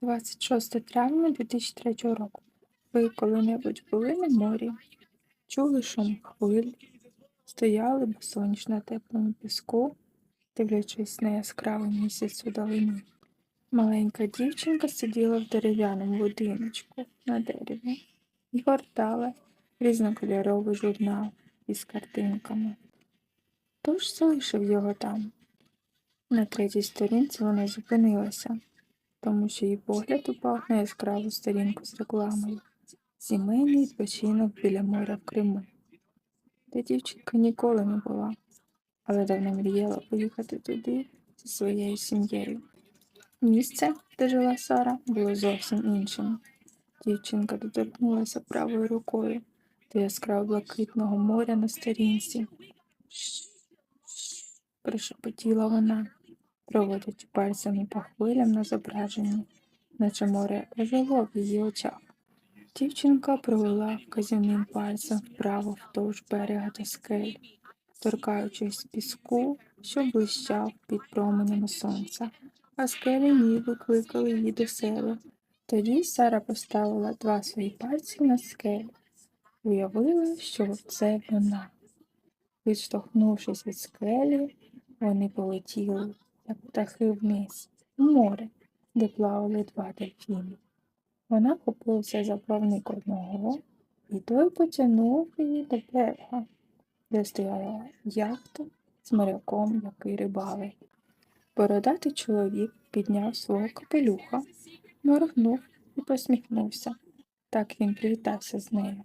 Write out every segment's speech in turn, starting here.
26 травня 2003 року. Ви коли-небудь були на морі? Чули шум хвиль, стояли босоніж на теплому піску, дивлячись на яскравий місяць у долині. Маленька дівчинка сиділа в дерев'яному будиночку на дереві і гортала різнокольоровий журнал із картинками. Тож залишив його там. На третій сторінці вона зупинилася, тому що її погляд упав на яскраву сторінку з рекламою. Сімейний відпочинок біля моря в Криму. Та дівчинка ніколи не була, але давно мріяла поїхати туди зі своєю сім'єю. Місце, де жила Сара, було зовсім іншим. Дівчинка доторкнулася правою рукою до яскраво блакитного моря на сторінці. Прошепотіла вона, проводячи пальцями по хвилям на зображенні, наче море ожило в її очах. Дівчинка провела вказівним пальцем вправо вздовж берега до скель, торкаючись піску, що блищав під променями сонця, а скелі ніби кликали її до себе. Тоді Сара поставила два свої пальці на скелі, уявила, що це вона. Відштовхнувшись від скелі, вони полетіли, як птахи вниз, у море, де плавали два дельфіни. Вона хопилася за плавник одного, і той потягнув її до берега, де стояла яхта з моряком, який рибалив. Бородатий чоловік підняв свого капелюха, моргнув і посміхнувся. Так він привітався з нею.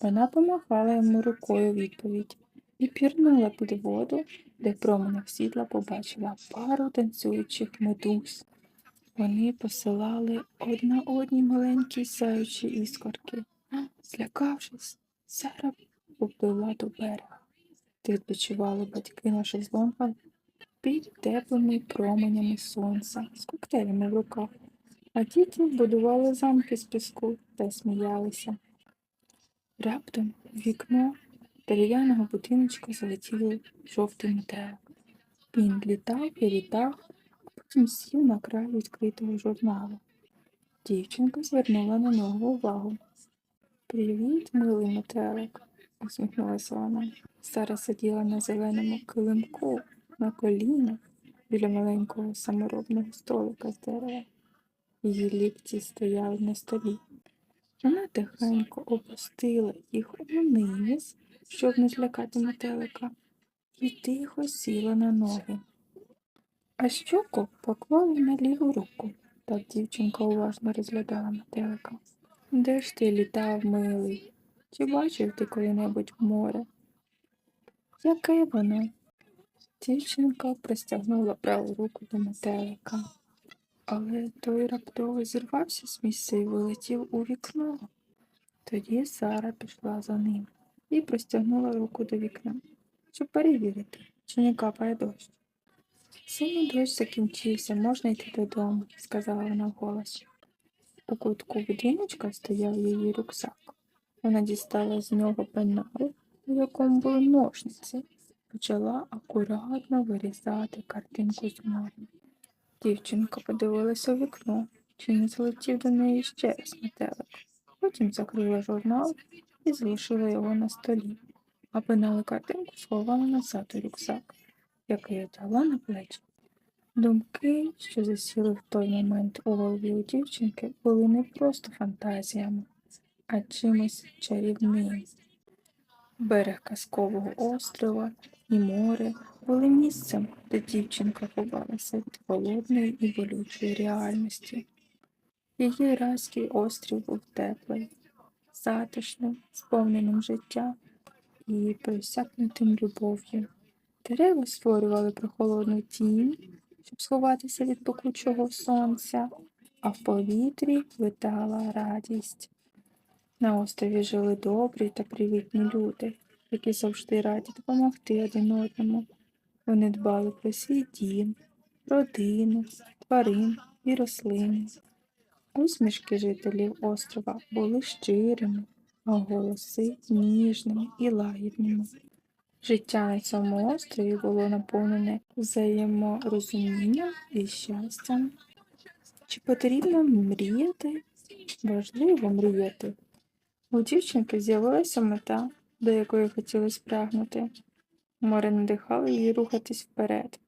Вона помахала йому рукою відповідь і пірнула під воду, де в променях світла побачила пару танцюючих медуз. Вони посилали одна одній маленькі сяючі іскорки. Злякавшись, Сара поплила до берега, де відпочивали батьки на шезлонгах під теплими променями сонця з коктейлями в руках, а діти будували замки з піску та сміялися. Раптом вікно дерев'яного будиночка залетів жовтий метелик. Він літав і літав, а потім сів на край відкритого журналу. Дівчинка звернула на нього увагу. Привіт, милий метелик, усміхнулася вона. Сара сиділа на зеленому килимку на колінах біля маленького саморобного столика з дерева. Її лікті стояли на столі. Вона тихенько опустила їх униз, щоб не злякати метелика, і тихо сіла на ноги. А щоку поклала на ліву руку. Так дівчинка уважно розглядала метелика. Де ж ти літав, милий? Чи бачив ти коли-небудь море? Яке воно? Дівчинка простягнула праву руку до метелика, але той раптово зірвався з місця і вилетів у вікно. Тоді Сара пішла за ним і простягнула руку до вікна, щоб перевірити, чи не капає дощ. Синій дощ закінчився, можна йти додому, сказала вона вголос. У кутку будиночка стояв її рюкзак. Вона дістала з нього пенал, у якому були ножниці, почала акуратно вирізати картинку з моря. Дівчинка подивилася у вікно, чи не злетів до неї ще раз метелик. Потім закрила журнал і залишила його на столі, а пенал картинку сховала назад у рюкзак, який дала на плечі. Думки, що засіли в той момент у голові у дівчинки, були не просто фантазіями, а чимось чарівним. Берег казкового острова і море були місцем, де дівчинка ховалася від холодної і болючої реальності. Її райський острів був теплий, затишним, сповненим життя і просякнутим любов'ю. Дерева створювали прохолодну тінь, щоб сховатися від пекучого сонця, а в повітрі витала радість. На острові жили добрі та привітні люди, які завжди раді допомогти один одному. Вони дбали про свій дім, родину, тварин і рослини. Усмішки жителів острова були щирими, а голоси ніжними і лагідними. Життя на цьому острові було наповнене взаєморозумінням і щастям. Чи потрібно мріяти? Важливо мріяти. У дівчинки з'явилася мета, до якої хотілося прагнути. Море надихало її рухатись вперед.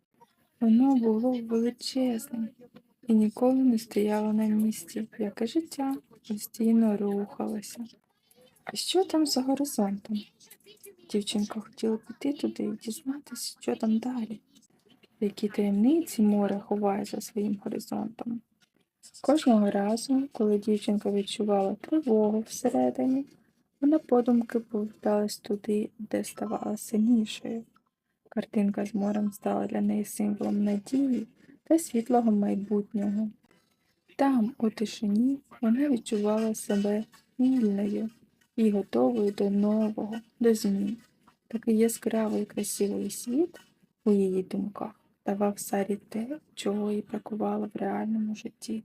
Воно було величезним і ніколи не стояло на місці, як і життя постійно рухалося. А що там за горизонтом? Дівчинка хотіла піти туди і дізнатися, що там далі, які таємниці море ховає за своїм горизонтом. Кожного разу, коли дівчинка відчувала тривогу всередині, вона подумки поверталась туди, де ставала сильнішою. Картинка з морем стала для неї символом надії та світлого майбутнього. Там, у тишині, вона відчувала себе вільною і готовою до нового, до змін. Такий яскравий красивий світ у її думках давав Сарі те, чого їй бракувало в реальному житті.